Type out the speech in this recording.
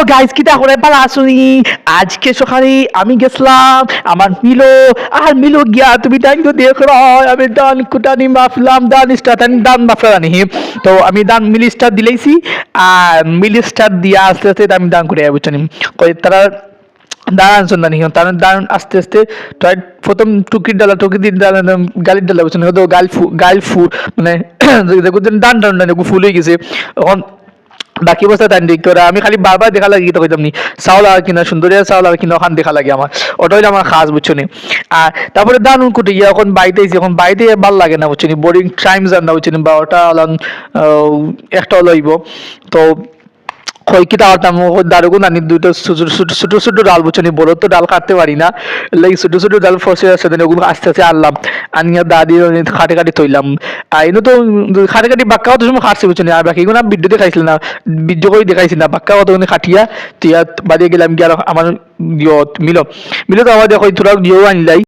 Hello guys কিটা করে পালা আসুনি? আজকে সকালে আমি গেছিলাম আমার মিলো। আর মিলো গিয়া তুমি টাইম তো দেখো আমি দান কুটানি, মাফলাম দান আমি দান মাফলা জানি তো আমি দান মিলি স্টার দিলেইছি, আর মিলি স্টার দিয়া আস্তে আস্তে আমি দান করে কই তারা দাঁড়ান আনছেন না তার দাঁড়ান আস্তে আস্তে প্রথম টুকির ডালা টুকির ডালা গালির ডালা, বুঝছেন? তো গাল ফু গাল ফু মানে দেখুন দান দান দান ফুল হয়ে গেছে। এখন বাকি বস্তা দিক করে আমি খালি বারবার দেখা লাগে তো কইতাম নি চাউল আর কিনা সুন্দরিয়া চাউল আর কিনা ওখান দেখা লাগে আমার ওটাই আমার খাস বুঝছ নি? আর তারপরে দানুন কুটি গিয়ে এখন বাড়িতে এখন বাড়িতে ভালো লাগে না বুঝছ নি? বোরিং টাইম যান না বুঝছ নি? বা ওটা একটা লইব তো কিতা হতাম দারুগু নানি দুটো ছোট ছোট ডাল বুঝছ নি বড় তো ডাল কাটতে পারি না। লাই ছোট ছোট ডাল ফসে আছে দেন ওগুলো আস্তে আস্তে আনলাম। আনিয়া দাদি খাটে খাটে থইলাম। আর এনে তো খাটে খাটি বাক্কাও তো সময় খাটছে বুঝছ আর বাকি না ভিডিও দেখাইছিল না, ভিডিও করে দেখাইছিল না, বাক্কা কত খাটিয়া, তিয়া বাদিয়ে গেলাম আর আমার মিলো। মিলো তো আমার দেখো তোরা দিয়েও আনিলাই